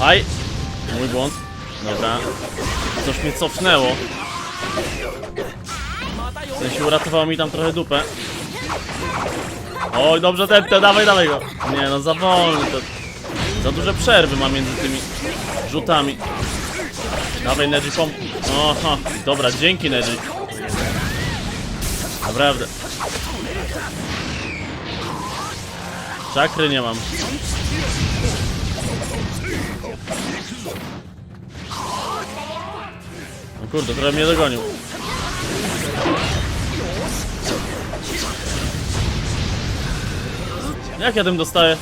Aj! Mój błąd. Dobra. Coś mnie cofnęło. W sensie uratowało mi tam trochę dupę. Oj, dobrze, ten, ten, dawaj, dawaj go. Nie no, za wolny to. Za duże przerwy ma między tymi rzutami. Dawaj, Neji, pom... Oha, dobra, dzięki, Neji. Naprawdę. Czakry nie mam. No kurde, trochę mnie dogonił. Jak ja tym dostaję?